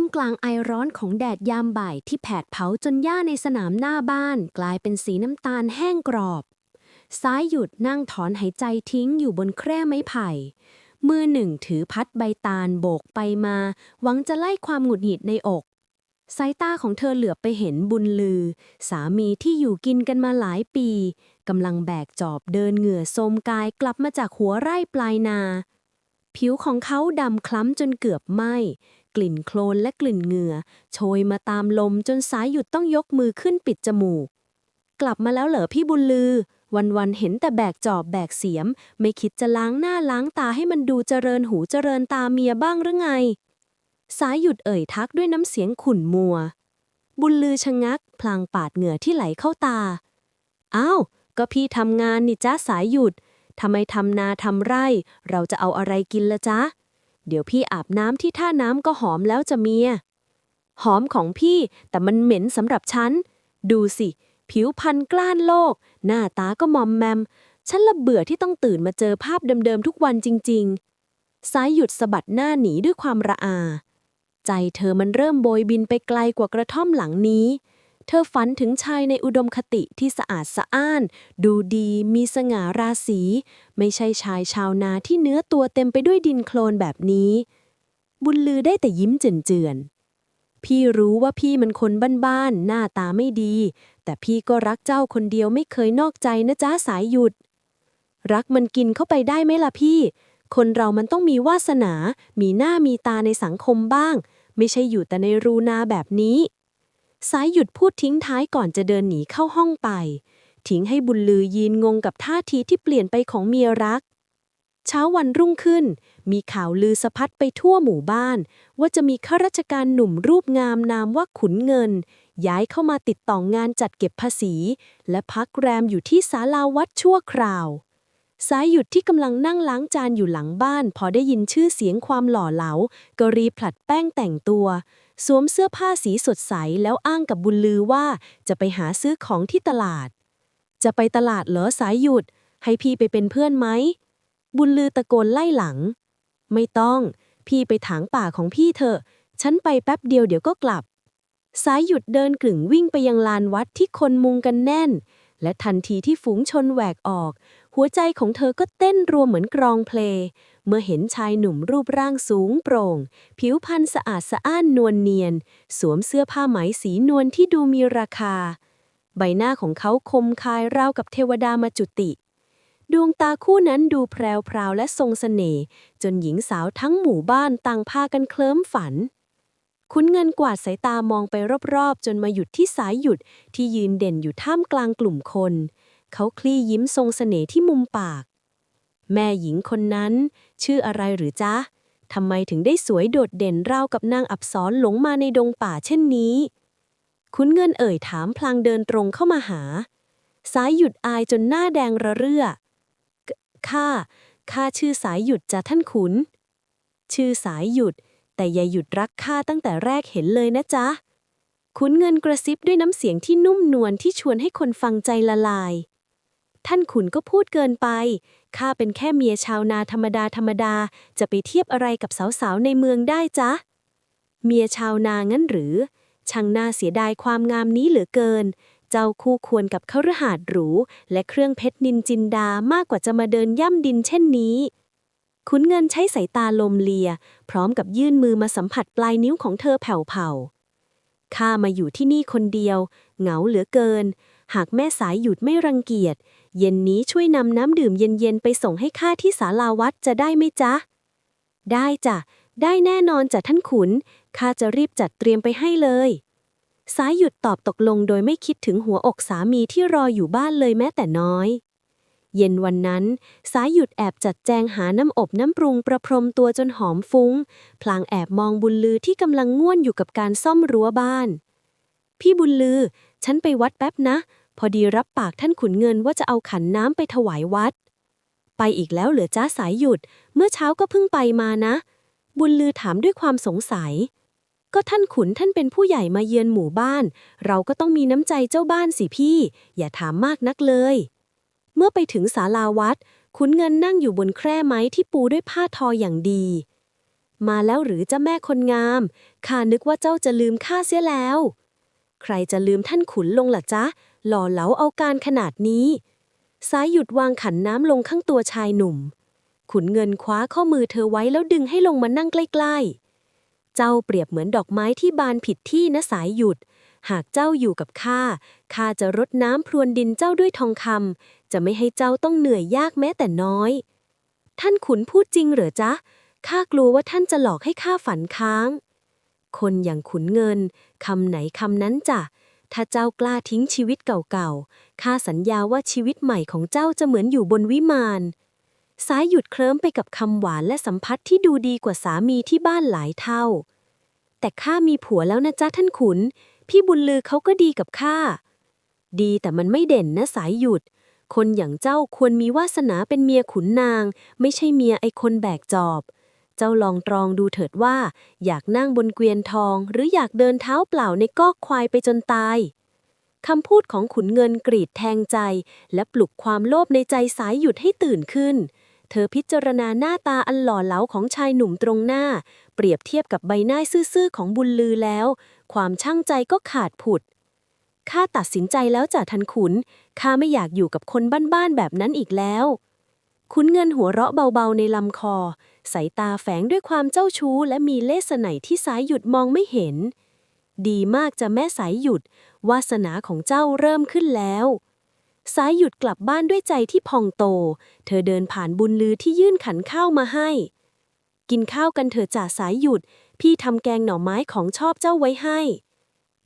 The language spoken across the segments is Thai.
ามกลางไอร้อนของแดดยามบ่ายที่แผดเผาจนหญ้าในสนามหน้าบ้าน กลายเป็นสีน้ำตาลแห้งกรอบ ซ้ายหยุดนั่งถอนหายใจทิ้งอยู่บนแคร่ไม้ไผ่ มือหนึ่งถือพัดใบตาลโบกไปมา หวังจะไล่ความหงุดหงิดในอก สายตาของเธอเหลือบไปเห็นบุญลือ สามีที่อยู่กินกันมาหลายปีกำลังแบกจอบเดินเหงื่อโทรมกายกลับมาจากหัวไร่ปลายนา ผิวของเขาดำคล้ำจนเกือบไหม้ กลิ่นโคลนและกลิ่นเหงื่อ โชยมาตามลมจนสายหยุดต้องยกมือขึ้นปิดจมูก กลับมาแล้วเหรอพี่บุญลือ วันๆเห็นแต่แบกจอบแบกเสียม ไม่คิดจะล้างหน้าล้างตาให้มันดูเจริญหูเจริญตาเมียบ้างหรือไง สายหยุดเอ่ยทักด้วยน้ำเสียงขุ่นมัว บุญลือชะงัก พลางปาดเหงื่อที่ไหลเข้าตาอ้าวก็พี่ทำงานนี่จ้าสายหยุดทำไมทำนาทำไร่ เราจะเอาอะไรกินละจ๊ะ เดี๋ยวพี่อาบน้ำที่ท่าน้ำก็หอมแล้วจะเมีย หอมของพี่แต่มันเหม็นสำหรับฉัน ดูสิ ผิวพรรณกล้านโลก หน้าตาก็มอมแมม ฉันละเบื่อที่ต้องตื่นมาเจอภาพเดิมๆทุกวันจริงๆ สายหยุดสะบัดหน้าหนีด้วยความระอา ใจเธอมันเริ่มโบยบินไปไกลกว่ากระท่อมหลังนี้ เธอฝันถึงชายในอุดมคติที่สะอาดสะอ้าน ดูดีมีสง่าราศี ไม่ใช่ชายชาวนาที่เนื้อตัวเต็มไปด้วยดินโคลนแบบนี้ บุญลือได้แต่ยิ้มเจือนๆพี่รู้ว่าพี่มันคนบ้านๆหน้าตาไม่ดี แต่พี่ก็รักเจ้าคนเดียวไม่เคยนอกใจนะจ้าสายหยุด รักมันกินเข้าไปได้ไหมล่ะพี่ คนเรามันต้องมีวาสนา มีหน้ามีตาในสังคมบ้าง ไม่ใช่อยู่แต่ในรูนาแบบนี้ สายหยุดพูดทิ้งท้ายก่อนจะเดินหนีเข้าห้องไป ทิ้งให้บุญลือยืนงงกับท่าทีที่เปลี่ยนไปของเมียรัก เช้าวันรุ่งขึ้น มีข่าวลือสะพัดไปทั่วหมู่บ้าน ว่าจะมีข้าราชการหนุ่มรูปงามนามว่าขุนเงิน ย้ายเข้ามาติดต่องงานจัดเก็บภาษี และพักแรมอยู่ที่ศาลาวัดชั่วคราวสายหยุดที่กำลังนั่งล้างจานอยู่หลังบ้าน พอได้ยินชื่อเสียงความหล่อเหลา ก็รีบผลัดแป้งแต่งตัว สวมเสื้อผ้าสีสดใสแล้วอ้างกับบุญลือว่าจะไปหาซื้อของที่ตลาด จะไปตลาดเหรอสายหยุด ให้พี่ไปเป็นเพื่อนไหม บุญลือตะโกนไล่หลัง ไม่ต้อง พี่ไปถางป่าของพี่เถอะ ฉันไปแป๊บเดียวเดี๋ยวก็กลับ สายหยุดเดินกลึ่งวิ่งไปยังลานวัดที่คนมุงกันแน่น และทันทีที่ฝูงชนแหวกออก หัวใจของเธอก็เต้นรัวเหมือนกรองเพลง เมื่อเห็นชายหนุ่มรูปร่างสูงโปร่ง ผิวพรรณสะอาดสะอ้านนวลเนียน สวมเสื้อผ้าไหมสีนวลที่ดูมีราคา ใบหน้าของเขาคมคายราวกับเทวดามาจุติ ดวงตาคู่นั้นดูแพรวๆและทรงเสน่ห์จนหญิงสาวทั้งหมู่บ้านต่างพากันเคลิ้มฝันคุณเงินกวาดสายตามองไปรอบๆ จนมาหยุดที่สายหยุดที่ยืนเด่นอยู่ท่ามกลางกลุ่มคน เขาคลี่ยิ้มทรงเสน่ห์ที่มุมปาก แม่หญิงคนนั้น ชื่ออะไรหรือจ๊ะทำไมถึงได้สวยโดดเด่นราวกับนางอับสรหลงมาในดงป่าเช่นนี้ คุณเงินเอ่ยถามพลางเดินตรงเข้ามาหา สายหยุดอายจนหน้าแดงระเรื่อ ข้า ข้าชื่อสายหยุดจ้ะท่านขุน ชื่อสายหยุด แต่อย่าหยุดรักข้าตั้งแต่แรกเห็นเลยนะจ๊ะขุนเงินกระซิบด้วยน้ำเสียงที่นุ่มนวลที่ชวนให้คนฟังใจละลาย ท่านขุนก็พูดเกินไป ข้าเป็นแค่เมียชาวนาธรรมดาธรรมดา จะไปเทียบอะไรกับสาวๆในเมืองได้จ๊ะ เมียชาวนางั้นหรือ ช่างน่าเสียดายความงามนี้เหลือเกิน เจ้าคู่ควรกับเครือหาดหรู และเครื่องเพชรนินจินดามากกว่าจะมาเดินย่ำดินเช่นนี้ขุนเงินใช้สายตาลมเลีย พร้อมกับยื่นมือมาสัมผัสปลายนิ้วของเธอแผ่วๆข้ามาอยู่ที่นี่คนเดียว เหงาเหลือเกิน หากแม่สายหยุดไม่รังเกียจ เย็นนี้ช่วยนำน้ำดื่มเย็นๆไปส่งให้ข้าที่ศาลาวัดจะได้ไหมจ๊ะ ได้จ้ะ ได้แน่นอนจ้ะท่านขุน ข้าจะรีบจัดเตรียมไปให้เลย สายหยุดตอบตกลงโดยไม่คิดถึงหัวอกสามีที่รออยู่บ้านเลยแม้แต่น้อย เย็นวันนั้น สายหยุดแอบจัดแจงหาน้ำอบน้ำปรุงประพรมตัวจนหอมฟุง้ง พลางแอบมองบุญลือที่กำลังง่วนอยู่กับการซ่อมรั้วบ้าน พี่บุญลือ ฉันไปวัดแป๊บนะ พอดีรับปากท่านขุนเงินว่าจะเอาขันน้ำไปถวายวัด ไปอีกแล้วเหลือจ้าสายหยุด เมื่อเช้าก็เพิ่งไปมานะ บุญลือถามด้วยความสงสัย ก็ท่านขุนท่านเป็นผู้ใหญ่มาเยือนหมู่บ้าน เราก็ต้องมีน้ำใจเจ้าบ้านสิพี่ อย่าถามมากนักเลย เมื่อไปถึงศาลาวัด ขุนเงินนั่งอยู่บนแคร่ไม้ที่ปูด้วยผ้าทออย่างดี มาแล้วหรือเจ้าแม่คนงามข้านึกว่าเจ้าจะลืมข้าเสียแล้ว ใครจะลืมท่านขุนลงล่ะจ๊ะ หล่อเหลาเอาการขนาดนี้ สายหยุดวางขันน้ำลงข้างตัวชายหนุ่ม ขุนเงินคว้าข้อมือเธอไว้แล้วดึงให้ลงมานั่งใกล้ ๆ เจ้าเปรียบเหมือนดอกไม้ที่บานผิดที่นะสายหยุด หากเจ้าอยู่กับข้า ข้าจะรดน้ำพรวนดินเจ้าด้วยทองคำ จะไม่ให้เจ้าต้องเหนื่อยยากแม้แต่น้อย ท่านขุนพูดจริงเหรอจ๊ะ ข้ากลัวว่าท่านจะหลอกให้ข้าฝันค้าง คนอย่างขุนเงินคำไหนคำนั้นจ้ะ ถ้าเจ้ากล้าทิ้งชีวิตเก่าๆ ข้าสัญญาว่าชีวิตใหม่ของเจ้าจะเหมือนอยู่บนวิมาน สายหยุดเคลิ้มไปกับคำหวานและสัมพัทธ์ที่ดูดีกว่าสามีที่บ้านหลายเท่า แต่ข้ามีผัวแล้วนะจ๊ะท่านขุน พี่บุญลือเขาก็ดีกับข้า ดีแต่มันไม่เด่นนะสายหยุด คนอย่างเจ้าควรมีวาสนาเป็นเมียขุนนาง ไม่ใช่เมียไอคนแบกจอบ เจ้าลองตรองดูเถิดว่า อยากนั่งบนเกวียนทอง หรืออยากเดินเท้าเปล่าในกอกควายไปจนตายคำพูดของขุนเงินกรีดแทงใจ และปลุกความโลภในใจสายหยุดให้ตื่นขึ้น เธอพิจารณาหน้าตาอันหล่อเหลาของชายหนุ่มตรงหน้า เปรียบเทียบกับใบหน้าซื่อๆของบุญลือแล้ว ความช่างใจก็ขาดผุดข้าตัดสินใจแล้วจ่าทันขุนข้าไม่อยากอยู่กับคนบ้านๆแบบนั้นอีกแล้ว ขุนเงินหัวเราะเบาๆในลำคอ สายตาแฝงด้วยความเจ้าชู้ และมีเลสไหนที่สายหยุดมองไม่เห็น ดีมากจะแม่สายหยุด วาสนาของเจ้าเริ่มขึ้นแล้ว สายหยุดกลับบ้านด้วยใจที่พองโต เธอเดินผ่านบุญลือที่ยื่นขันข้าวมาให้ กินข้าวกันเถอะจ่าสายหยุด พี่ทำแกงหน่อไม้ของชอบเจ้าไว้ให้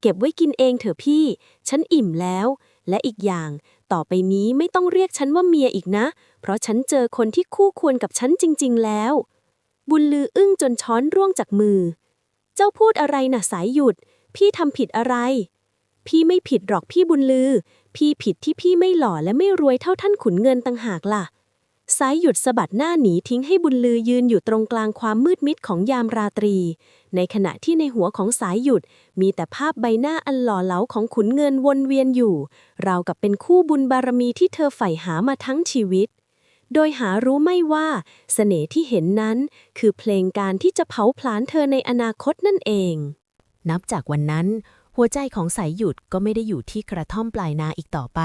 เก็บไว้กินเองเถอะพี่ ฉันอิ่มแล้ว และอีกอย่าง ต่อไปนี้ไม่ต้องเรียกฉันว่าเมียอีกนะ เพราะฉันเจอคนที่คู่ควรกับฉันจริง ๆ แล้ว บุญลืออึ้งจนช้อนร่วงจากมือ เจ้าพูดอะไรน่ะสายหยุด พี่ทำผิดอะไร พี่ไม่ผิดหรอกพี่บุญลือ พี่ผิดที่พี่ไม่หล่อและไม่รวยเท่าท่านขุนเงินต่างหากล่ะ สายหยุดสะบัดหน้าหนีทิ้งให้บุญลือยืนอยู่ตรงกลางความมืดมิดของยามราตรี ในขณะที่ในหัวของสายหยุดมีแต่ภาพใบหน้าอันหล่อเหลาของขุนเงินวนเวียนอยู่ ราวกับเป็นคู่บุญบารมีที่เธอใฝ่หามาทั้งชีวิต โดยหารู้ไม่ว่าเสน่ห์ที่เห็นนั้น คือเพลงการที่จะเผาผลาญเธอในอนาคตนั่นเอง นับจากวันนั้น หัวใจของสายหยุดก็ไม่ได้อยู่ที่กระท่อมปลายนาอีกต่อไป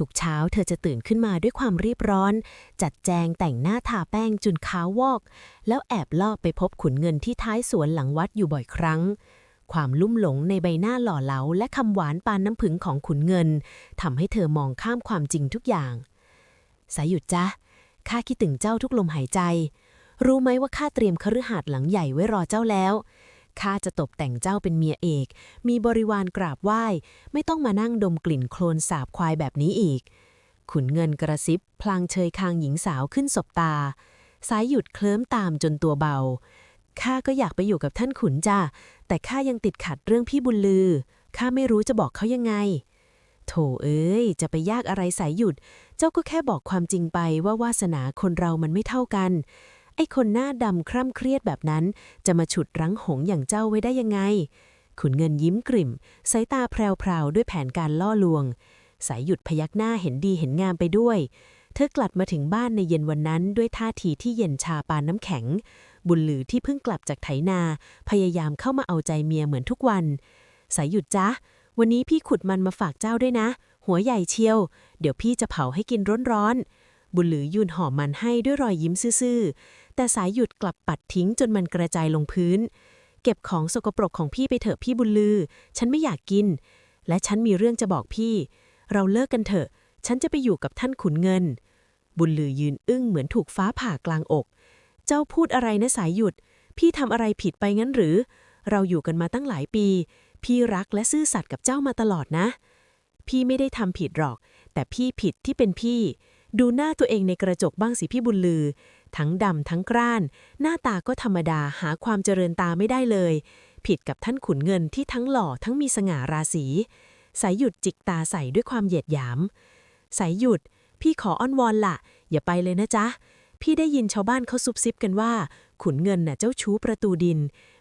ทุกเช้าเธอจะตื่นขึ้นมาด้วยความรีบร้อน จัดแจงแต่งหน้าทาแป้งจุนขาววอก แล้วแอบลอบไปพบขุนเงินที่ท้ายสวนหลังวัดอยู่บ่อยครั้ง ความลุ่มหลงในใบหน้าหล่อเหลาและคำหวานปานน้ำผึ้งของขุนเงินทำให้เธอมองข้ามความจริงทุกอย่างสายหยุดจ้ะข้าคิดถึงเจ้าทุกลมหายใจ รู้ไหมว่าข้าเตรียมคฤหาสน์หลังใหญ่ไว้รอเจ้าแล้ว ข้าจะตกแต่งเจ้าเป็นเมียเอก มีบริวารกราบไหว้ ไม่ต้องมานั่งดมกลิ่นโคลนสาบควายแบบนี้อีก ขุนเงินกระซิบ พลางเชยคางหญิงสาวขึ้นสบตา สายหยุดเคลิ้มตามจนตัวเบา ข้าก็อยากไปอยู่กับท่านขุนจ้าแต่ข้ายังติดขัดเรื่องพี่บุญลือ ข้าไม่รู้จะบอกเขายังไง โถเอ้ย จะไปยากอะไรสายหยุด เจ้าก็แค่บอกความจริงไปว่าวาสนาคนเรามันไม่เท่ากัน อ้คนหน้าดำคร่ำเครียดแบบนั้น จะมาฉุดรั้งหงอย่างเจ้าไว้ได้ยังไง ขุนเงินยิ้มกริ่ม สายตาแพรวๆด้วยแผนการล่อลวง สายหยุดพยักหน้าเห็นดีเห็นงามไปด้วย เธอกลับมาถึงบ้านในเย็นวันนั้นด้วยท่าทีที่เย็นชาปานน้ำแข็ง บุญหลือที่เพิ่งกลับจากไถนา พยายามเข้ามาเอาใจเมียเหมือนทุกวัน สายหยุดจ้ะวันนี้พี่ขุดมันมาฝากเจ้าด้วยนะ หัวใหญ่เชียว เดี๋ยวพี่จะเผาให้กินร้อนๆบุญหลือยืนห่อมันให้ด้วยรอยยิ้มซื่อ แต่สายหยุดกลับปัดทิ้งจนมันกระจายลงพื้น เก็บของสกปรกของพี่ไปเถอะพี่บุญลือ ฉันไม่อยากกิน และฉันมีเรื่องจะบอกพี่ เราเลิกกันเถอะ ฉันจะไปอยู่กับท่านขุนเงิน บุญลือยืนอึ้งเหมือนถูกฟ้าผ่ากลางอก เจ้าพูดอะไรนะสายหยุด พี่ทำอะไรผิดไปงั้นหรือ เราอยู่กันมาตั้งหลายปี พี่รักและซื่อสัตย์กับเจ้ามาตลอดนะ พี่ไม่ได้ทำผิดหรอก แต่พี่ผิดที่เป็นพี่ดูหน้าตัวเองในกระจกบ้างสิพี่บุญลือ ทั้งดำทั้งกร้าน หน้าตาก็ธรรมดาหาความเจริญตาไม่ได้เลย ผิดกับท่านขุนเงินที่ทั้งหล่อทั้งมีสง่าราศีสายหยุดจิกตาใส่ด้วยความเหยียดหยามสายหยุด พี่ขออ้อนวอนล่ะอย่าไปเลยนะจ๊ะ พี่ได้ยินชาวบ้านเขาซุบซิบกันว่า ขุนเงินน่ะเจ้าชู้ประตูดิน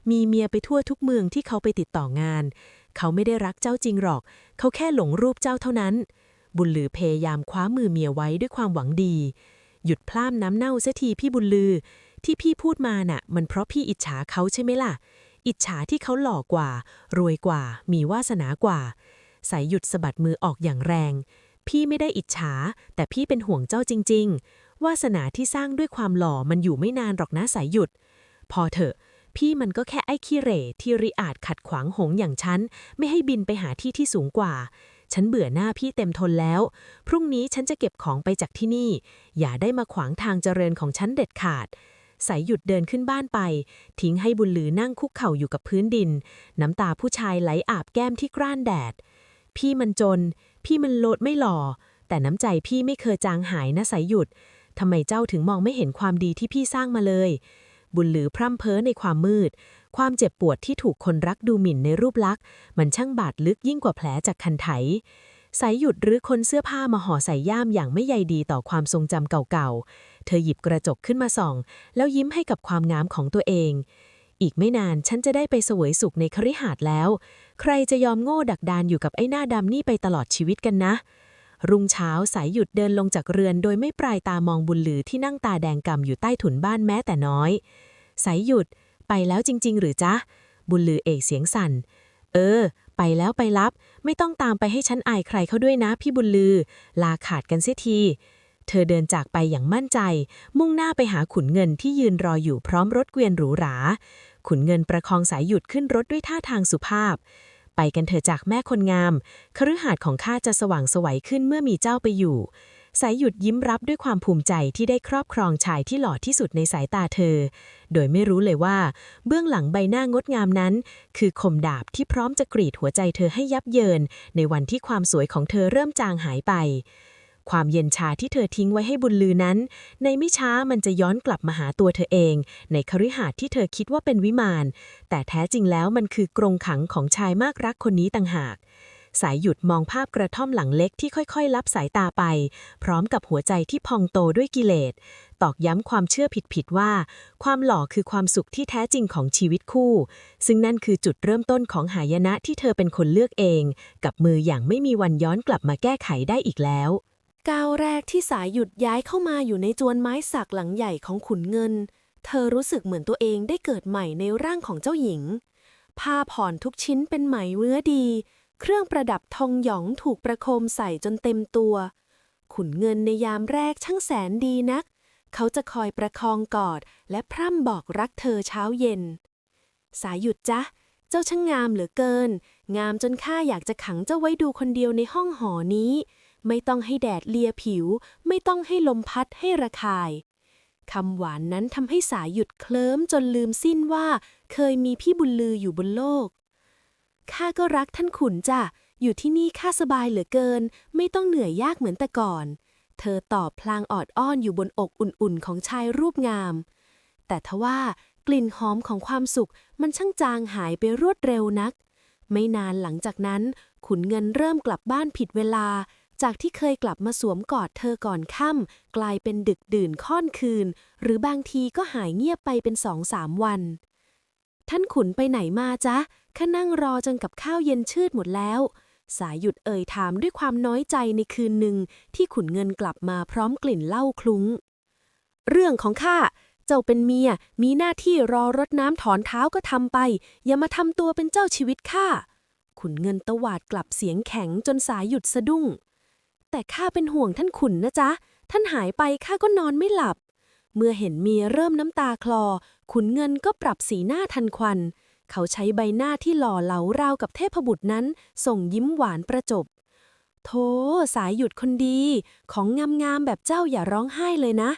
มีเมียไปทั่วทุกเมืองที่เขาไปติดต่องาน เขาไม่ได้รักเจ้าจริงหรอก เขาแค่หลงรูปเจ้าเท่านั้น บุญลือพยายามคว้ามือเมียไว้ด้วยความหวังดี หยุดพล่ามน้ำเน่าเสียทีพี่บุญลือ ที่พี่พูดมาน่ะ มันเพราะพี่อิจฉาเขาใช่ไหมล่ะ อิจฉาที่เขาหล่อกว่า รวยกว่า มีวาสนากว่า สายหยุดสะบัดมือออกอย่างแรง พี่ไม่ได้อิจฉา แต่พี่เป็นห่วงเจ้าจริง ๆ วาสนาที่สร้างด้วยความหล่อมันอยู่ไม่นานหรอกนะสายหยุด พอเถอะ พี่มันก็แค่ไอ้ขี้เหร่ที่ริอาจขัดขวางหงอย่างฉัน ไม่ให้บินไปหาที่ที่สูงกว่า ฉันเบื่อหน้าพี่เต็มทนแล้ว พรุ่งนี้ฉันจะเก็บของไปจากที่นี่ อย่าได้มาขวางทางเจริญของฉันเด็ดขาด สายหยุดเดินขึ้นบ้านไป ทิ้งให้บุญหลือนั่งคุกเข่าอยู่กับพื้นดิน น้ำตาผู้ชายไหลอาบแก้มที่กร้านแดด พี่มันจน พี่มันโลดไม่หล่อ แต่น้ำใจพี่ไม่เคยจางหายนะสายหยุดทำไมเจ้าถึงมองไม่เห็นความดีที่พี่สร้างมาเลย บุญหลือพร่ำเพ้อในความมืด ความเจ็บปวดที่ถูกคนรักดูหมิ่นในรูปลักษณ์ มันช่างบาดลึกยิ่งกว่าแผลจากคันไถสายหยุดหรือคนเสื้อผ้ามาห่อใส่ย่ามอย่างไม่ใยดีต่อความทรงจำเก่าๆ เธอหยิบกระจกขึ้นมาส่อง แล้วยิ้มให้กับความงามของตัวเอง อีกไม่นานฉันจะได้ไปเสวยสุขในคฤหาสน์แล้ว ใครจะยอมโง่ดักดานอยู่กับไอ้หน้าดำนี่ไปตลอดชีวิตกันนะ รุ่งเช้าสายหยุดเดินลงจากเรือน โดยไม่ปลายตามองบุญหลือที่นั่งตาแดงกำอยู่ใต้ถุนบ้านแม้แต่น้อย สายหยุด ไปแล้วจริง ๆ หรือจ๊ะ บุญลือเอกเสียงสั่น เออ ไปแล้วไปรับ ไม่ต้องตามไปให้ฉันอายใครเขาด้วยนะ พี่บุญลือ ลาขาดกันเสียทีเธอเดินจากไปอย่างมั่นใจ มุ่งหน้าไปหาขุนเงินที่ยืนรออยู่พร้อมรถเกวียนหรูหรา ขุนเงินประคองสายหยุดขึ้นรถด้วยท่าทางสุภาพ ไปกันเถอะจากแม่คนงาม คฤหาสน์ของข้าจะสว่างสวัยขึ้นเมื่อมีเจ้าไปอยู่ สายหยุดยิ้มรับด้วยความภูมิใจที่ได้ครอบครองชายที่หล่อที่สุดในสายตาเธอ โดยไม่รู้เลยว่า เบื้องหลังใบหน้างดงามนั้น คือคมดาบที่พร้อมจะกรีดหัวใจเธอให้ยับเยิน ในวันที่ความสวยของเธอเริ่มจางหายไป ความเย็นชาที่เธอทิ้งไว้ให้บุญลือนั้น ในไม่ช้ามันจะย้อนกลับมาหาตัวเธอเอง ในคฤหาสน์ที่เธอคิดว่าเป็นวิมาน แต่แท้จริงแล้วมันคือกรงขังของชายมากรักคนนี้ต่างหากสายหยุดมองภาพกระท่อมหลังเล็กที่ค่อยๆ ลับสายตาไป พร้อมกับหัวใจที่พองโตด้วยกิเลส ตอกย้ำความเชื่อผิดๆว่า ความหล่อคือความสุขที่แท้จริงของชีวิตคู่ ซึ่งนั่นคือจุดเริ่มต้นของหายนะที่เธอเป็นคนเลือกเอง กับมืออย่างไม่มีวันย้อนกลับมาแก้ไขได้อีกแล้ว ก้าวแรกที่สายหยุดย้ายเข้ามาอยู่ในจวนไม้สักหลังใหญ่ของขุนเงิน เธอรู้สึกเหมือนตัวเองได้เกิดใหม่ในร่างของเจ้าหญิง ผ้าผ่อนทุกชิ้นเป็นไหมเนื้อดี เครื่องประดับทองหยองถูกประโคมใส่จนเต็มตัว ขุนเงินในยามแรกช่างแสนดีนัก เขาจะคอยประคองกอด และพร่ำบอกรักเธอเช้าเย็น สายหยุดจ๊ะเจ้าช่างงามเหลือเกิน งามจนข้าอยากจะขังเจ้าไว้ดูคนเดียวในห้องหอนี้ ไม่ต้องให้แดดเลียผิว ไม่ต้องให้ลมพัดให้ระคายคำหวานนั้นทำให้สายหยุดเคลิ้มจนลืมสิ้นว่า เคยมีพี่บุญลืออยู่บนโลก ข้าก็รักท่านขุนจ้ะ อยู่ที่นี่ข้าสบายเหลือเกิน ไม่ต้องเหนื่อยยากเหมือนแต่ก่อน เธอตอบพลางออดอ้อนอยู่บนอกอุ่นๆ ของชายรูปงาม แต่ทว่ากลิ่นหอมของความสุขมันช่างจางหายไปรวดเร็วนัก ไม่นานหลังจากนั้น ขุนเงินเริ่มกลับบ้านผิดเวลา จากที่เคยกลับมาสวมกอดเธอก่อนค่ำกลายเป็นดึกดื่นค่อนคืน หรือบางทีก็หายเงียบไปเป็นสองสามวัน ท่านขุนไปไหนมาจ๊ะข้านั่งรอจนกับข้าวเย็นชืดหมดแล้ว สายหยุดเอ่ยถามด้วยความน้อยใจในคืนหนึ่งที่ขุนเงินกลับมาพร้อมกลิ่นเหล้าคลุ้ง เรื่องของข้าเจ้าเป็นเมียมีหน้าที่รอรดน้ำถอนเท้าก็ทำไป อย่ามาทำตัวเป็นเจ้าชีวิตข้าขุนเงินตวาดกลับเสียงแข็งจนสายหยุดสะดุ้ง แต่ข้าเป็นห่วงท่านขุนนะจ๊ะ ท่านหายไปข้าก็นอนไม่หลับ เมื่อเห็นเมียเริ่มน้ำตาคลอ ขุนเงินก็ปรับสีหน้าทันควัน เขาใช้ใบหน้าที่หล่อเหลาราวกับเทพบุตรนั้น ส่งยิ้มหวานประจบ โธ่สายหยุดคนดี ของงามๆแบบเจ้าอย่าร้องไห้เลยนะ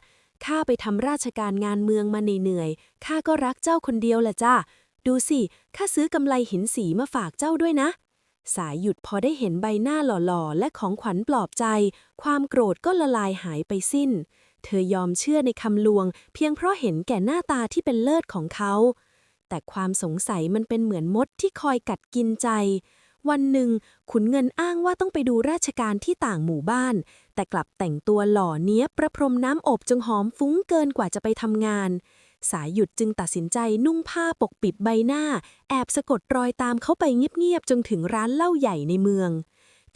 ข้าไปทำราชการงานเมืองมาเหนื่อยๆข้าก็รักเจ้าคนเดียวแหละจ้าดูสิข้าซื้อกำไลหินสีมาฝากเจ้าด้วยนะ สายหยุดพอได้เห็นใบหน้าหล่อๆ และของขวัญปลอบใจ ความโกรธก็ละลายหายไปสิ้น เธอยอมเชื่อในคำลวง เพียงเพราะเห็นแก่หน้าตาที่เป็นเลิศของเขา แต่ความสงสัยมันเป็นเหมือนมดที่คอยกัดกินใจ วันหนึ่ง ขุนเงินอ้างว่าต้องไปดูราชการที่ต่างหมู่บ้าน แต่กลับแต่งตัวหล่อเนี้ยประพรมน้ำอบจงหอมฟุ้งเกินกว่าจะไปทำงาน สายหยุดจึงตัดสินใจนุ่งผ้าปกปิดใบหน้า แอบสะกดรอยตามเขาไปเงียบๆจนถึงร้านเหล้าใหญ่ในเมือง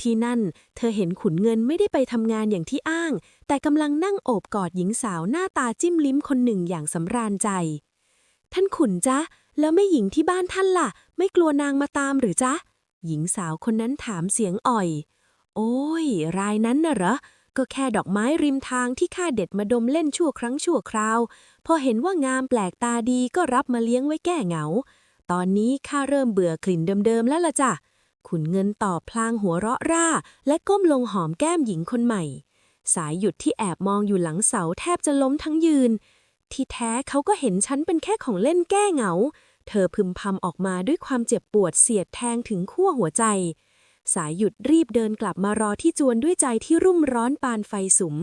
ที่นั่นเธอเห็นขุนเงินไม่ได้ไปทำงานอย่างที่อ้าง แต่กำลังนั่งโอบกอดหญิงสาวหน้าตาจิ้มลิ้มคนหนึ่งอย่างสำราญใจ ท่านขุนจ๊ะ แล้วแม่หญิงที่บ้านท่านล่ะ ไม่กลัวนางมาตามหรือจ๊ะ หญิงสาวคนนั้นถามเสียงอ่อย โอ้ยรายนั้นน่ะเหรอ ก็แค่ดอกไม้ริมทางที่ข้าเด็ดมาดมเล่นชั่วครั้งชั่วคราว พอเห็นว่างามแปลกตาดีก็รับมาเลี้ยงไว้แก้เหงา ตอนนี้ข้าเริ่มเบื่อกลิ่นเดิมๆแล้วล่ะจ้ะ ขุนเงินตอบพลางหัวเราะร่า และก้มลงหอมแก้มหญิงคนใหม่ สายหยุดที่แอบมองอยู่หลังเสาแทบจะล้มทั้งยืน ที่แท้เขาก็เห็นฉันเป็นแค่ของเล่นแก้เหงา เธอพึมพำออกมาด้วยความเจ็บปวดเสียดแทงถึงขั้วหัวใจ สายหยุดรีบเดินกลับมารอที่จวนด้วยใจที่รุ่มร้อนปานไฟสุม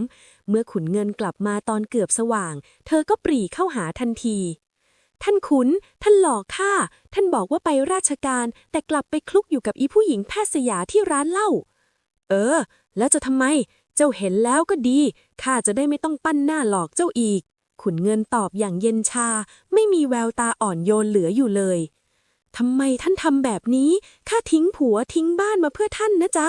เมื่อขุนเงินกลับมาตอนเกือบสว่าง เธอก็ปรีเข้าหาทันที ท่านขุน ท่านหลอกข้า ท่านบอกว่าไปราชการ แต่กลับไปคลุกอยู่กับอีผู้หญิงแพทย์สยาที่ร้านเหล้า เออ แล้วจะทำไม เจ้าเห็นแล้วก็ดี ข้าจะได้ไม่ต้องปั้นหน้าหลอกเจ้าอีก ขุนเงินตอบอย่างเย็นชา ไม่มีแววตาอ่อนโยนเหลืออยู่เลย ทำไมท่านทำแบบนี้ ข้าทิ้งผัวทิ้งบ้านมาเพื่อท่านนะจ๊ะ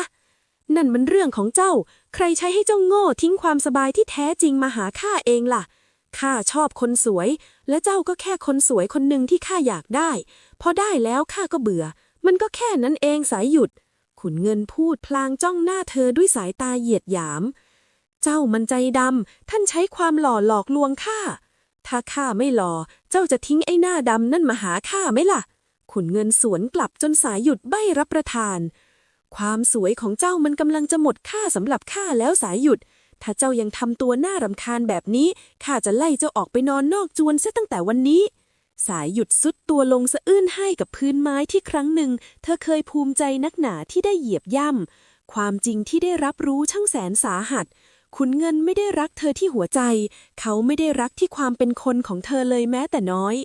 นั่นมันเรื่องของเจ้า ใครใช้ให้เจ้าโง่ทิ้งความสบายที่แท้จริงมาหาข้าเองล่ะ ข้าชอบคนสวย และเจ้าก็แค่คนสวยคนหนึ่งที่ข้าอยากได้ พอได้แล้วข้าก็เบื่อ มันก็แค่นั้นเองสายหยุด ขุนเงินพูดพลางจ้องหน้าเธอด้วยสายตาเหยียดหยาม เจ้ามันใจดำ ท่านใช้ความหล่อหลอกลวงข้า ถ้าข้าไม่หล่อ เจ้าจะทิ้งไอ้หน้าดำนั่นมาหาข้าไหมล่ะ ขุนเงินสวนกลับจนสายหยุดใบรับประทาน ความสวยของเจ้ามันกำลังจะหมดค่าสำหรับข้าแล้วสายหยุด ถ้าเจ้ายังทำตัวน่ารำคาญแบบนี้ข้าจะไล่เจ้าออกไปนอนนอกจวนเสียตั้งแต่วันนี้ สายหยุดสุดตัวลงสะอื้นให้กับพื้นไม้ที่ครั้งหนึ่ง เธอเคยภูมิใจนักหนาที่ได้เหยียบย่ำความจริงที่ได้รับรู้ช่างแสนสาหัสขุนเงินไม่ได้รักเธอที่หัวใจ เขาไม่ได้รักที่ความเป็นคนของเธอเลยแม้แต่น้อย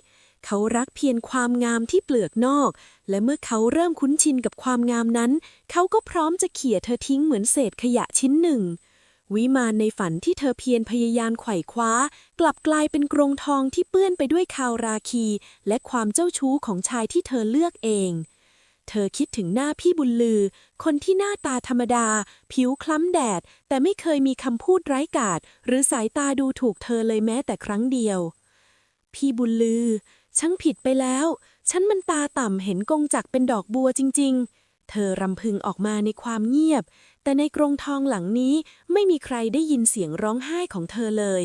เขารักเพียงความงามที่เปลือกนอก และเมื่อเขาเริ่มคุ้นชินกับความงามนั้น เขาก็พร้อมจะเขี่ยเธอทิ้งเหมือนเศษขยะชิ้นหนึ่ง วิมานในฝันที่เธอเพียรพยายามไขว่คว้า กลับกลายเป็นกรงทองที่เปื้อนไปด้วยคาวราคี และความเจ้าชู้ของชายที่เธอเลือกเองเธอคิดถึงหน้าพี่บุญลือ คนที่หน้าตาธรรมดา ผิวคล้ำแดด แต่ไม่เคยมีคำพูดไร้กาศ หรือสายตาดูถูกเธอเลยแม้แต่ครั้งเดียว พี่บุญลือ ช่างผิดไปแล้ว ฉันมันตาต่ำเห็นกงจักเป็นดอกบัวจริง ๆ เธอรำพึงออกมาในความเงียบ แต่ในกรงทองหลังนี้ไม่มีใครได้ยินเสียงร้องไห้ของเธอเลย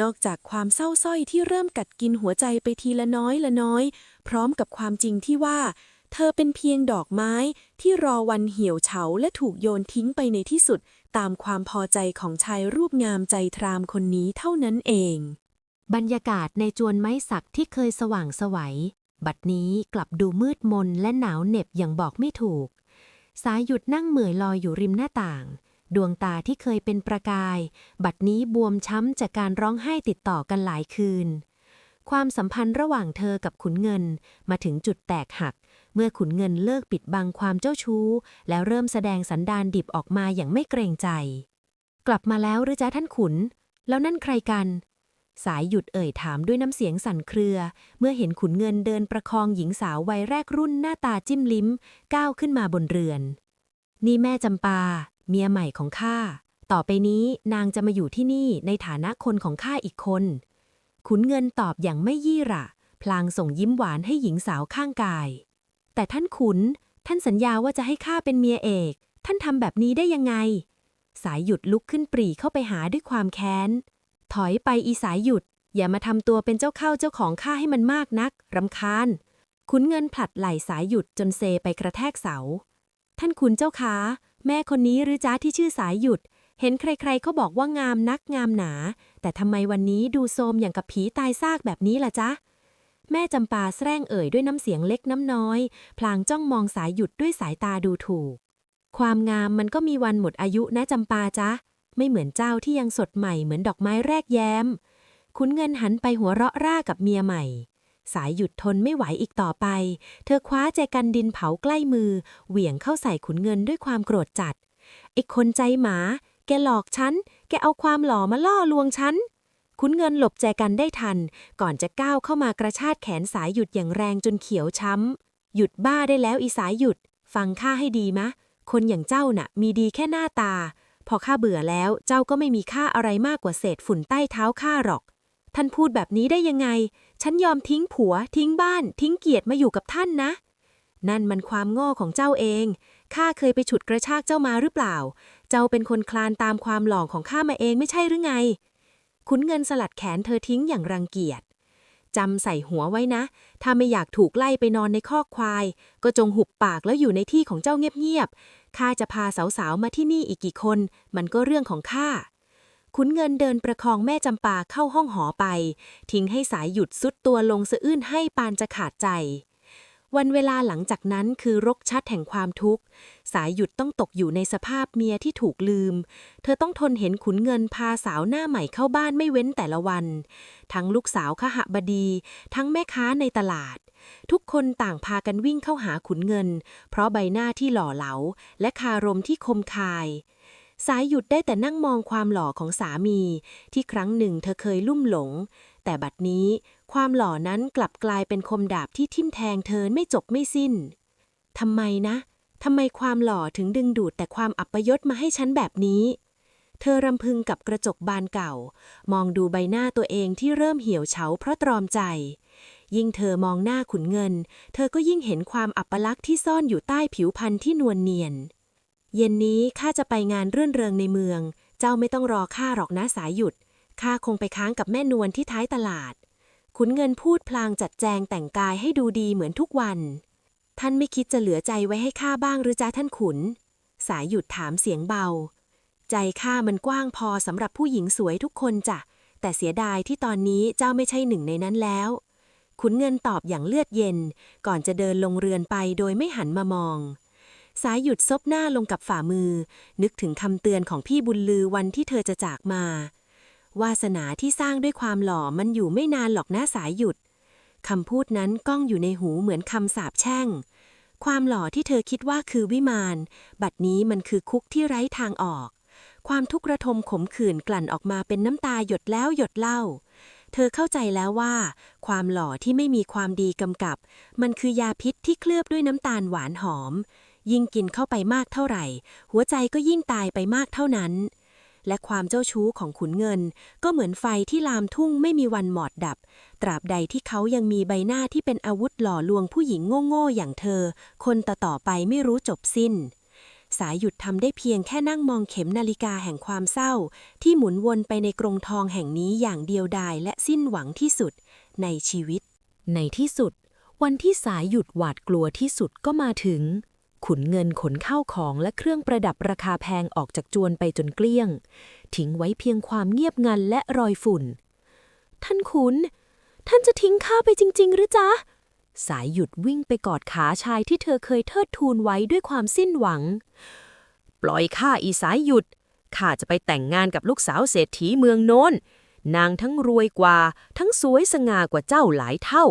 นอกจากความเศร้าสร้อยที่เริ่มกัดกินหัวใจไปทีละน้อยละน้อย พร้อมกับความจริงที่ว่า เธอเป็นเพียงดอกไม้ที่รอวันเหี่ยวเฉาและถูกโยนทิ้งไปในที่สุด ตามความพอใจของชายรูปงามใจทรามคนนี้เท่านั้นเอง บรรยากาศในจวนไม้สักที่เคยสว่างสวัย บัดนี้กลับดูมืดมนและหนาวเหน็บอย่างบอกไม่ถูก สายหยุดนั่งเหมื่อยลอยอยู่ริมหน้าต่าง ดวงตาที่เคยเป็นประกาย บัดนี้บวมช้ำจากการร้องไห้ติดต่อกันหลายคืน ความสัมพันธ์ระหว่างเธอกับขุนเงินมาถึงจุดแตกหัก เมื่อขุนเงินเลิกปิดบังความเจ้าชู้ แล้วเริ่มแสดงสันดานดิบออกมาอย่างไม่เกรงใจ กลับมาแล้วหรือจ๊ะท่านขุน แล้วนั่นใครกัน สายหยุดเอ่ยถามด้วยน้ำเสียงสั่นเครือ เมื่อเห็นขุนเงินเดินประคองหญิงสาววัยแรกรุ่นหน้าตาจิ้มลิ้ม ก้าวขึ้นมาบนเรือน นี่แม่จำปา เมียใหม่ของข้า ต่อไปนี้นางจะมาอยู่ที่นี่ในฐานะคนของข้าอีกคน ขุนเงินตอบอย่างไม่ยี่ระ พลางส่งยิ้มหวานให้หญิงสาวข้างกาย แต่ท่านขุน ท่านสัญญาว่าจะให้ข้าเป็นเมียเอก ท่านทำแบบนี้ได้ยังไง สายหยุดลุกขึ้นปรีเข้าไปหาด้วยความแค้น ถอยไปอีสายหยุด อย่ามาทำตัวเป็นเจ้าเข้าเจ้าของข้าให้มันมากนักรำคาญ ขุนเงินผลัดไหล่สายหยุดจนเซไปกระแทกเสา ท่านขุนเจ้าขาแม่คนนี้หรือจ้าที่ชื่อสายหยุด เห็นใครๆเขาบอกว่างามนักงามหนา แต่ทำไมวันนี้ดูโทรมอย่างกับผีตายซากแบบนี้ล่ะจ๊ะแม่จำปาแสร้งเอ่ยด้วยน้ำเสียงเล็กน้ำน้อย พลางจ้องมองสายหยุดด้วยสายตาดูถูก ความงามมันก็มีวันหมดอายุนะจำปาจ๊ะ ไม่เหมือนเจ้าที่ยังสดใหม่เหมือนดอกไม้แรกแย้ม ขุนเงินหันไปหัวเราะร่ากับเมียใหม่ สายหยุดทนไม่ไหวอีกต่อไป เธอคว้าแจกันดินเผาใกล้มือ เหวี่ยงเข้าใส่ขุนเงินด้วยความโกรธจัดไอ้คนใจหมา แกหลอกฉัน แกเอาความหล่อมาล่อลวงฉันขุนเงินหลบแจกันได้ทัน ก่อนจะก้าวเข้ามากระชากแขนสายหยุดอย่างแรงจนเขียวช้ำ หยุดบ้าได้แล้วอีสายหยุด ฟังข้าให้ดีมะ คนอย่างเจ้าน่ะ มีดีแค่หน้าตา พอข้าเบื่อแล้วเจ้าก็ไม่มีค่าอะไรมากกว่าเศษฝุ่นใต้เท้าข้าหรอก ท่านพูดแบบนี้ได้ยังไง ฉันยอมทิ้งผัว ทิ้งบ้าน ทิ้งเกียรติมาอยู่กับท่านนะ นั่นมันความโง่ของเจ้าเอง ข้าเคยไปฉุดกระชากเจ้ามาหรือเปล่า เจ้าเป็นคนคลานตามความหลอกของข้ามาเองไม่ใช่หรือไง ขุนเงินสลัดแขนเธอทิ้งอย่างรังเกียจ จำใส่หัวไว้นะ ถ้าไม่อยากถูกไล่ไปนอนในคอกควาย ก็จงหุบปากแล้วอยู่ในที่ของเจ้าเงียบๆข้าจะพาสาวๆมาที่นี่อีกกี่คน มันก็เรื่องของข้าขุนเงินเดินประคองแม่จำปาเข้าห้องหอไป ทิ้งให้สายหยุดซุดตัวลงสะอื้นให้ปานจะขาดใจ วันเวลาหลังจากนั้นคือรกชัดแห่งความทุกข์ สายหยุดต้องตกอยู่ในสภาพเมียที่ถูกลืม เธอต้องทนเห็นขุนเงินพาสาวหน้าใหม่เข้าบ้านไม่เว้นแต่ละวัน ทั้งลูกสาวขหบดี ทั้งแม่ค้าในตลาด ทุกคนต่างพากันวิ่งเข้าหาขุนเงิน เพราะใบหน้าที่หล่อเหลา และคารมที่คมคายสายหยุดได้แต่นั่งมองความหล่อของสามี ที่ครั้งหนึ่งเธอเคยลุ่มหลง แต่บัดนี้ ความหล่อนั้นกลับกลายเป็นคมดาบที่ทิ่มแทงเธอไม่จบไม่สิ้น ทำไมนะ ทำไมความหล่อถึงดึงดูดแต่ความอัปยศมาให้ฉันแบบนี้ เธอรำพึงกับกระจกบานเก่า มองดูใบหน้าตัวเองที่เริ่มเหี่ยวเฉาเพราะตรอมใจ ยิ่งเธอมองหน้าขุนเงิน เธอก็ยิ่งเห็นความอัปลักษณ์ที่ซ่อนอยู่ใต้ผิวพรรณที่นวลเนียน เย็นนี้ข้าจะไปงานเรื่นเริงในเมือง เจ้าไม่ต้องรอข้าหรอกนะสายหยุดข้าคงไปค้างกับแม่นวลที่ท้ายตลาด ขุนเงินพูดพลางจัดแจงแต่งกายให้ดูดีเหมือนทุกวัน ท่านไม่คิดจะเหลือใจไว้ให้ข้าบ้างหรือจ้าท่านขุน สายหยุดถามเสียงเบา ใจข้ามันกว้างพอสำหรับผู้หญิงสวยทุกคนจ้ะ แต่เสียดายที่ตอนนี้เจ้าไม่ใช่หนึ่งในนั้นแล้ว ขุนเงินตอบอย่างเลือดเย็น ก่อนจะเดินลงเรือนไปโดยไม่หันมามอง สายหยุดซบหน้าลงกับฝ่ามือ นึกถึงคำเตือนของพี่บุญลือวันที่เธอจะจากมา วาสนาที่สร้างด้วยความหล่อมันอยู่ไม่นานหรอกนะสายหยุดคำพูดนั้นก้องอยู่ในหูเหมือนคำสาปแช่ง ความหล่อที่เธอคิดว่าคือวิมานบัดนี้มันคือคุกที่ไร้ทางออก ความทุกข์ระทมขมขื่นกลั่นออกมาเป็นน้ำตาหยดแล้วหยดเล่า เธอเข้าใจแล้วว่า ความหล่อที่ไม่มีความดีกำกับ มันคือยาพิษที่เคลือบด้วยน้ำตาลหวานหอม ยิ่งกินเข้าไปมากเท่าไหร่ หัวใจก็ยิ่งตายไปมากเท่านั้น และความเจ้าชู้ของขุนเงิน ก็เหมือนไฟที่ลามทุ่งไม่มีวันหมอดดับ ตราบใดที่เขายังมีใบหน้าที่เป็นอาวุธหล่อลวงผู้หญิงโง่ๆอย่างเธอ คนต่อต่อไปไม่รู้จบสิ้น สายหยุดทำได้เพียงแค่นั่งมองเข็มนาฬิกาแห่งความเศร้า ที่หมุนวนไปในกรงทองแห่งนี้อย่างเดียวดายและสิ้นหวังที่สุดในชีวิต ในที่สุด วันที่สายหยุดหวาดกลัวที่สุดก็มาถึง ขุนเงินขนข้าวของและเครื่องประดับราคาแพงออกจากจวนไปจนเกลี้ยง ทิ้งไว้เพียงความเงียบงันและรอยฝุ่น ท่านขุน ท่านจะทิ้งข้าไปจริง ๆ หรือจ๊ะ สายหยุดวิ่งไปกอดขาชายที่เธอเคยเทิดทูนไว้ด้วยความสิ้นหวัง ปล่อยข้าอีสายหยุดข้าจะไปแต่งงานกับลูกสาวเศรษฐีเมืองโน้น นางทั้งรวยกว่า ทั้งสวยสง่ากว่าเจ้าหลายเท่า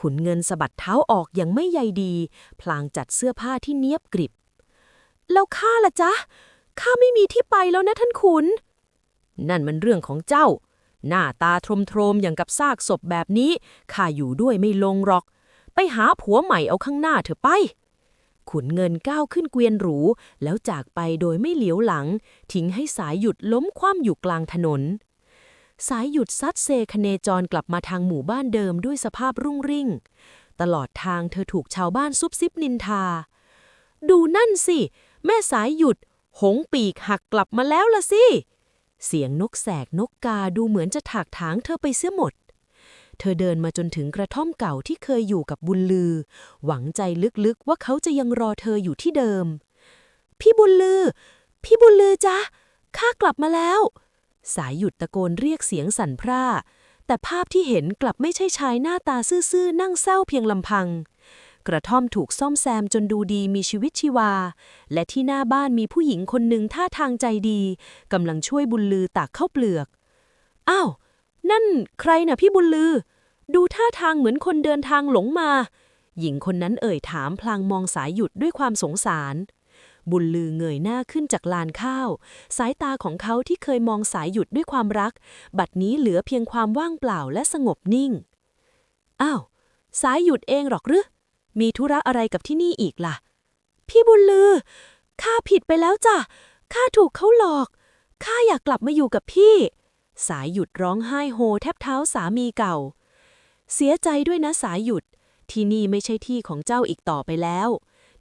ขุนเงินสะบัดเท้าออกอย่างไม่ใยดี พลางจัดเสื้อผ้าที่เนียบกริบ แล้วข้าล่ะจ๊ะ ข้าไม่มีที่ไปแล้วนะท่านขุน นั่นมันเรื่องของเจ้า หน้าตาทรมโทรมอย่างกับซากศพแบบนี้ ข้าอยู่ด้วยไม่ลงหรอก ไปหาผัวใหม่เอาข้างหน้าเถอะไป ขุนเงินก้าวขึ้นเกวียนหรู แล้วจากไปโดยไม่เหลียวหลัง ทิ้งให้สายหยุดล้มคว่ำอยู่กลางถนน สายหยุดซัดเซคเนจรกลับมาทางหมู่บ้านเดิมด้วยสภาพรุ่งริ่ง ตลอดทางเธอถูกชาวบ้านซุบซิบนินทา ดูนั่นสิ แม่สายหยุด หงปีกหักกลับมาแล้วละสิ เสียงนกแสกนกกาดูเหมือนจะถากถางเธอไปเสียหมด เธอเดินมาจนถึงกระท่อมเก่าที่เคยอยู่กับบุญลือ หวังใจลึกๆว่าเขาจะยังรอเธออยู่ที่เดิม พี่บุญลือ พี่บุญลือจ๊ะข้ากลับมาแล้ว สายหยุดตะโกนเรียกเสียงสั่นพร่า แต่ภาพที่เห็นกลับไม่ใช่ชายหน้าตาซื่อๆนั่งเศร้าเพียงลำพัง กระท่อมถูกซ่อมแซมจนดูดีมีชีวิตชีวา และที่หน้าบ้านมีผู้หญิงคนหนึ่งท่าทางใจดีกำลังช่วยบุญลือตากข้าวเปลือก อ้าว นั่นใครน่ะพี่บุญลือ ดูท่าทางเหมือนคนเดินทางหลงมา หญิงคนนั้นเอ่ยถามพลางมองสายหยุดด้วยความสงสาร บุญลือเงยหน้าขึ้นจากลานข้าว สายตาของเขาที่เคยมองสายหยุดด้วยความรัก บัดนี้เหลือเพียงความว่างเปล่าและสงบนิ่ง อ้าว สายหยุดเองหรอกหรือ มีธุระอะไรกับที่นี่อีกล่ะ พี่บุญลือ ข้าผิดไปแล้วจ้ะ ข้าถูกเขาหลอก ข้าอยากกลับมาอยู่กับพี่ สายหยุดร้องไห้โฮแทบเท้าสามีเก่า เสียใจด้วยนะสายหยุดที่นี่ไม่ใช่ที่ของเจ้าอีกต่อไปแล้ว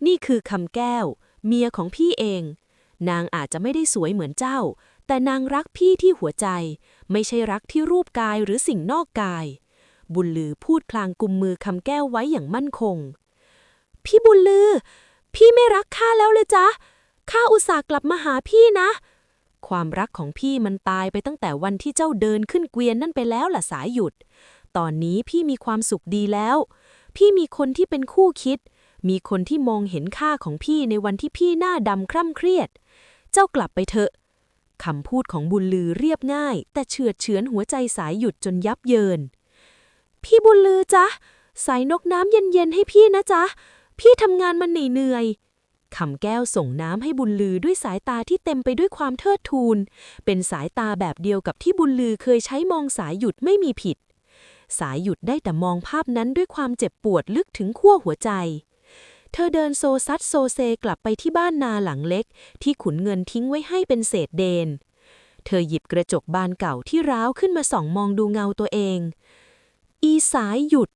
นี่คือคำแก้ว เมียของพี่เอง นางอาจจะไม่ได้สวยเหมือนเจ้า แต่นางรักพี่ที่หัวใจ ไม่ใช่รักที่รูปกายหรือสิ่งนอกกาย บุญลือพูดพลางกุมมือคำแก้วไว้อย่างมั่นคง พี่บุญลือ พี่ไม่รักข้าแล้วเลยจ๊ะข้าอุตส่าห์กลับมาหาพี่นะ ความรักของพี่มันตายไปตั้งแต่วันที่เจ้าเดินขึ้นเกวียนนั่นไปแล้วล่ะสายหยุด ตอนนี้พี่มีความสุขดีแล้ว พี่มีคนที่เป็นคู่คิด มีคนที่มองเห็นค่าของพี่ในวันที่พี่หน้าดำคร่ำเครียด เจ้ากลับไปเถอะคำพูดของบุญลือเรียบง่าย แต่เฉือดเฉือนหัวใจสายหยุดจนยับเยิน พี่บุญลือจ๊ะใส่นกน้ำเย็นๆให้พี่นะจ๊ะ พี่ทำงานมันเหนื่อยคำแก้วส่งน้ำให้บุญลือด้วยสายตาที่เต็มไปด้วยความเทิดทูน เป็นสายตาแบบเดียวกับที่บุญลือเคยใช้มองสายหยุดไม่มีผิด สายหยุดได้แต่มองภาพนั้นด้วยความเจ็บปวดลึกถึงขั้วหัวใจ เธอเดินโซซัดโซเซกลับไปที่บ้านนาหลังเล็ก ที่ขุนเงินทิ้งไว้ให้เป็นเศษเดน เธอหยิบกระจกบานเก่าที่ร้าวขึ้นมาส่องมองดูเงาตัวเอง อีสายหยุด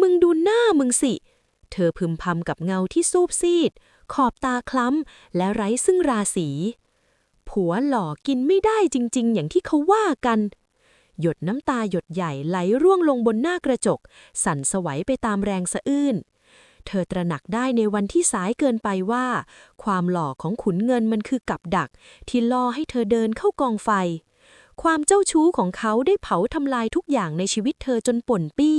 มึงดูหน้ามึงสิ เธอพึมพำกับเงาที่ซูบซีด ขอบตาคล้ำและไร้ซึ่งราศี ผัวหล่อกินไม่ได้จริง ๆ อย่างที่เขาว่ากันหยดน้ำตาหยดใหญ่ไหลร่วงลงบนหน้ากระจก สั่นสวัยไปตามแรงสะอื้น เธอตระหนักได้ในวันที่สายเกินไปว่า ความหล่อของขุนเงินมันคือกับดัก ที่ล่อให้เธอเดินเข้ากองไฟ ความเจ้าชู้ของเขาได้เผาทำลายทุกอย่างในชีวิตเธอจนป่นปี้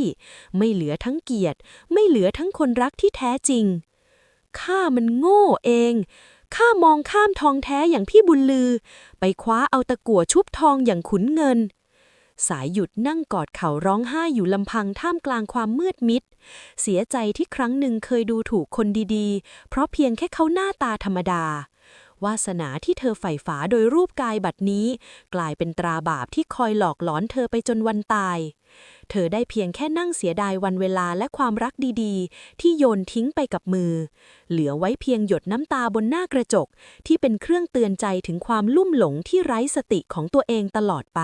ไม่เหลือทั้งเกียรติ ไม่เหลือทั้งคนรักที่แท้จริง ข้ามันโง่เองข้ามองข้ามทองแท้อย่างพี่บุญลือ ไปคว้าเอาตะกั่วชุบทองอย่างขุนเงิน สายหยุดนั่งกอดเข่าร้องไห้อยู่ลำพังท่ามกลางความมืดมิด เสียใจที่ครั้งหนึ่งเคยดูถูกคนดีๆ เพราะเพียงแค่เขาหน้าตาธรรมดาวาสนาที่เธอใฝ่ฝาโดยรูปกายบัดนี้ กลายเป็นตราบาปที่คอยหลอกหลอนเธอไปจนวันตาย เธอได้เพียงแค่นั่งเสียดายวันเวลาและความรักดีๆ ที่โยนทิ้งไปกับมือ เหลือไว้เพียงหยดน้ำตาบนหน้ากระจก ที่เป็นเครื่องเตือนใจถึงความลุ่มหลงที่ไร้สติของตัวเองตลอดไป